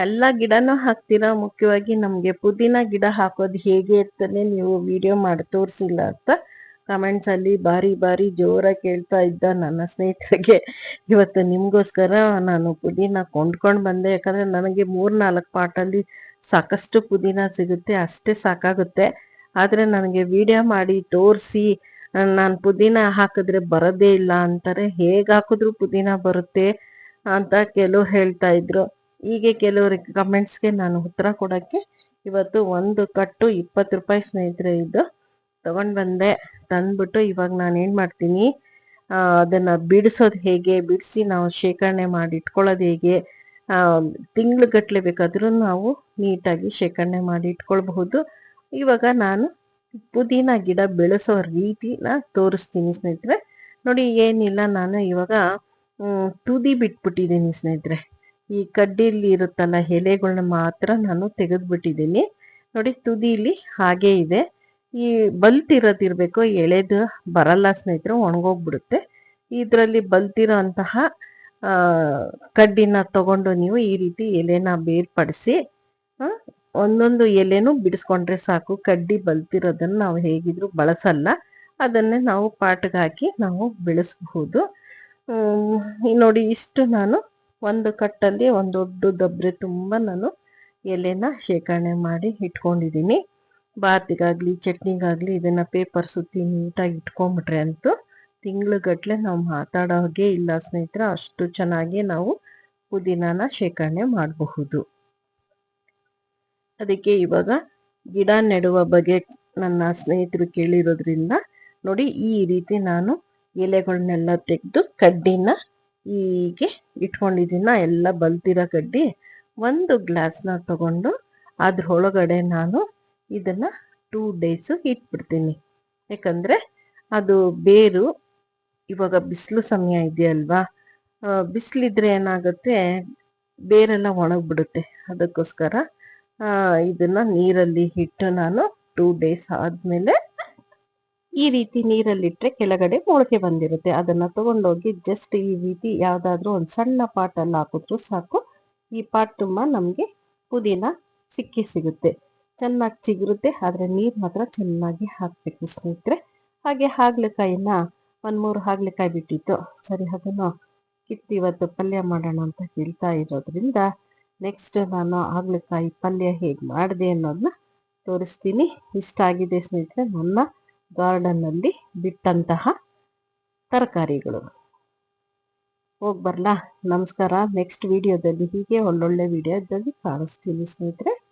ಎಲ್ಲ ಗಿಡನೂ ಹಾಕ್ತೀರಾ? ಮುಖ್ಯವಾಗಿ ನಮ್ಗೆ ಪುದೀನ ಗಿಡ ಹಾಕೋದು ಹೇಗೆ ಅಂತಾನೆ ನೀವು ವಿಡಿಯೋ ಮಾಡಿ ತೋರಿಸಿಲ್ಲ ಅಂತ ಕಮೆಂಟ್ಸ್ ಅಲ್ಲಿ ಬಾರಿ ಬಾರಿ ಜೋರಾಗಿ ಕೇಳ್ತಾ ಇದ್ದ ನನ್ನ ಸ್ನೇಹಿತರಿಗೆ. ಇವತ್ತು ನಿಮ್ಗೋಸ್ಕರ ನಾನು ಪುದೀನ ಕೊಂಡ್ಕೊಂಡು ಬಂದೆ. ಯಾಕಂದ್ರೆ ನನಗೆ ಮೂರ್ ನಾಲ್ಕು ಪಾಟಲ್ಲಿ ಸಾಕಷ್ಟು ಪುದೀನ ಸಿಗುತ್ತೆ. ಅಷ್ಟೇ ಸಾಕಾಗುತ್ತೆ. ಆದ್ರೆ ನನಗೆ ವಿಡಿಯೋ ಮಾಡಿ ತೋರಿಸಿ, ನಾನು ಪುದೀನ ಹಾಕಿದ್ರೆ ಬರೋದೇ ಇಲ್ಲ ಅಂತಾರೆ. ಹೇಗ್ ಹಾಕಿದ್ರು ಪುದೀನ ಬರುತ್ತೆ ಅಂತ ಕೆಲವು ಹೇಳ್ತಾ ಇದ್ರು. ಹೀಗೆ ಕೆಲವರು ಕಮೆಂಟ್ಸ್ಗೆ ನಾನು ಉತ್ತರ ಕೊಡೋಕ್ಕೆ ಇವತ್ತು ಒಂದು ಕಟ್ಟು ಇಪ್ಪತ್ತು ರೂಪಾಯಿ ಸ್ನೇಹಿತರೆ ಇದು. ತೊಗೊಂಡು ಬಂದೆ, ತಂದ್ಬಿಟ್ಟು ಇವಾಗ ನಾನು ಏನು ಮಾಡ್ತೀನಿ ಅದನ್ನು ಬಿಡಿಸೋದು ಹೇಗೆ, ಬಿಡಿಸಿ ನಾವು ಶೇಖರಣೆ ಮಾಡಿ ಇಟ್ಕೊಳ್ಳೋದು ಹೇಗೆ ತಿಂಗ್ಳುಗಟ್ಟಲೆ ಬೇಕಾದ್ರೂ ನಾವು ನೀಟಾಗಿ ಶೇಖರಣೆ ಮಾಡಿ ಇಟ್ಕೊಳ್ಬಹುದು. ಇವಾಗ ನಾನು ಪುದೀನ ಗಿಡ ಬೆಳೆಸೋ ರೀತಿನ ತೋರಿಸ್ತೀನಿ ಸ್ನೇಹಿತರೆ. ನೋಡಿ ಏನಿಲ್ಲ, ನಾನು ಇವಾಗ ತುದಿ ಬಿಟ್ಬಿಟ್ಟಿದ್ದೀನಿ ಸ್ನೇಹಿತರೆ. ಈ ಕಡ್ಡಿಲಿ ಇರುತ್ತಲ್ಲ ಎಲೆಗಳನ್ನ ಮಾತ್ರ ನಾನು ತೆಗೆದ್ಬಿಟ್ಟಿದ್ದೀನಿ. ನೋಡಿ ತುದಿಲಿ ಹಾಗೆ ಇದೆ. ಈ ಬಲ್ತಿರೋದಿರ್ಬೇಕು ಎಳೆದು ಬರಲ್ಲ ಸ್ನೇಹಿತರು, ಒಣಗೋಗ್ಬಿಡುತ್ತೆ. ಇದರಲ್ಲಿ ಬಲ್ತಿರೋ ಅಂತಹ ಕಡ್ಡಿನ ತಗೊಂಡು ನೀವು ಈ ರೀತಿ ಎಲೆನ ಬೇರ್ಪಡಿಸಿ ಒಂದೊಂದು ಎಲೆನೂ ಬಿಡಿಸ್ಕೊಂಡ್ರೆ ಸಾಕು. ಕಡ್ಡಿ ಬಲ್ತಿರೋದನ್ನ ನಾವು ಹೇಗಿದ್ರು ಬಳಸಲ್ಲ. ಅದನ್ನೇ ನಾವು ಪಾಟ್ಗಾಕಿ ನಾವು ಬೆಳೆಸಬಹುದು. ನೋಡಿ ಇಷ್ಟು ನಾನು ಒಂದು ಕಟ್ಟಲ್ಲಿ ಒಂದು ದೊಡ್ಡ ದಬ್ರೆ ತುಂಬ ನಾನು ಎಲೆನ ಶೇಖರಣೆ ಮಾಡಿ ಇಟ್ಕೊಂಡಿದ್ದೀನಿ. ಬಾತಿಗಾಗಲಿ, ಚಟ್ನಿಗಾಗಲಿ ಇದನ್ನು ಪೇಪರ್ ಸುತ್ತಿ ನೀಟಾಗಿ ಇಟ್ಕೊಂಬಿಟ್ರೆ ಅಂತೂ ತಿಂಗಳುಗಟ್ಟಲೆ ನಾವು ಮಾತಾಡೋ ಹಾಗೆ ಇಲ್ಲ ಸ್ನೇಹಿತರೆ, ಅಷ್ಟು ಚೆನ್ನಾಗಿ ನಾವು ಪುದೀನಾನ ಶೇಖರಣೆ ಮಾಡಬಹುದು. ಅದಕ್ಕೆ ಇವಾಗ ಗಿಡ ನೆಡುವ ಬಗ್ಗೆ ನನ್ನ ಸ್ನೇಹಿತರು ಕೇಳಿರೋದ್ರಿಂದ ನೋಡಿ ಈ ರೀತಿ ನಾನು ಎಲೆಗಳನ್ನೆಲ್ಲ ತೆಗೆದು ಕಡ್ಡಿನ ಹೀಗೆ ಇಟ್ಕೊಂಡಿದ್ದೀನ ಎಲ್ಲ ಬಲ್ತಿರೋ ಕಡ್ಡಿ ಒಂದು ಗ್ಲಾಸ್ನ ತಗೊಂಡು ಅದ್ರೊಳಗಡೆ ನಾನು ಇದನ್ನ ಟೂ ಡೇಸು ಇಟ್ಬಿಡ್ತೀನಿ. ಯಾಕಂದ್ರೆ ಅದು ಬೇರು ಇವಾಗ ಬಿಸಿಲು ಸಮಯ ಇದೆಯಲ್ವಾ? ಬಿಸಿಲಿದ್ರೆ ಏನಾಗುತ್ತೆ? ಬೇರೆಲ್ಲ ಒಣಗ್ಬಿಡುತ್ತೆ. ಅದಕ್ಕೋಸ್ಕರ ಇದನ್ನ ನೀರಲ್ಲಿ ಇಟ್ಟು ನಾನು ಟೂ ಡೇಸ್ ಆದ್ಮೇಲೆ ಈ ರೀತಿ ನೀರಲ್ಲಿಟ್ರೆ ಕೆಳಗಡೆ ಮೊಳಕೆ ಬಂದಿರುತ್ತೆ. ಅದನ್ನ ತಗೊಂಡೋಗಿ ಜಸ್ಟ್ ಈ ರೀತಿ ಯಾವ್ದಾದ್ರು ಒಂದು ಸಣ್ಣ ಪಾಟ್ ಅಲ್ಲಿ ಹಾಕಿದ್ರು ಸಾಕು. ಈ ಪಾಟ್ ತುಂಬಾ ನಮ್ಗೆ ಪುದೀನ ಸಿಕ್ಕಿ ಸಿಗುತ್ತೆ. ಚೆನ್ನಾಗಿ ಚಿಗುರುತ್ತೆ, ಆದ್ರೆ ನೀರ್ ಮಾತ್ರ ಚೆನ್ನಾಗಿ ಹಾಕ್ಬೇಕು ಸ್ನೇಹಿತರೆ. ಹಾಗೆ ಹಾಗಲಕಾಯಿನ ಒಂದ್ ಮೂರು ಹಾಗಲಕಾಯಿ ಬಿಟ್ಟಿತ್ತು. ಸರಿ, ಅದನ್ನು ಕಿತ್ತು ಇವತ್ತು ಪಲ್ಯ ಮಾಡೋಣ ಅಂತ ಹೇಳ್ತಾ ಇರೋದ್ರಿಂದ ನೆಕ್ಸ್ಟ್ ನಾನು ಹಾಗಲಕಾಯಿ ಪಲ್ಯ ಹೇಗೆ ಮಾಡಿದೆ ಅನ್ನೋದನ್ನ ತೋರಿಸ್ತೀನಿ. ಇಷ್ಟ ಆಗಿದೆ ಸ್ನೇಹಿತರೆ, ನನ್ನ ಗಾರ್ಡನ್ ಅಲ್ಲಿ ಬಿಟ್ಟಂತಹ ತರಕಾರಿಗಳು. ಹೋಗ್ಬರ್ಲಾ ನಮಸ್ಕಾರ. ನೆಕ್ಸ್ಟ್ ವಿಡಿಯೋದಲ್ಲಿ ಹೀಗೆ ಒಳ್ಳೊಳ್ಳೆ ವಿಡಿಯೋದಲ್ಲಿ ಕಾಣಿಸ್ತೀನಿ ಸ್ನೇಹಿತರೆ.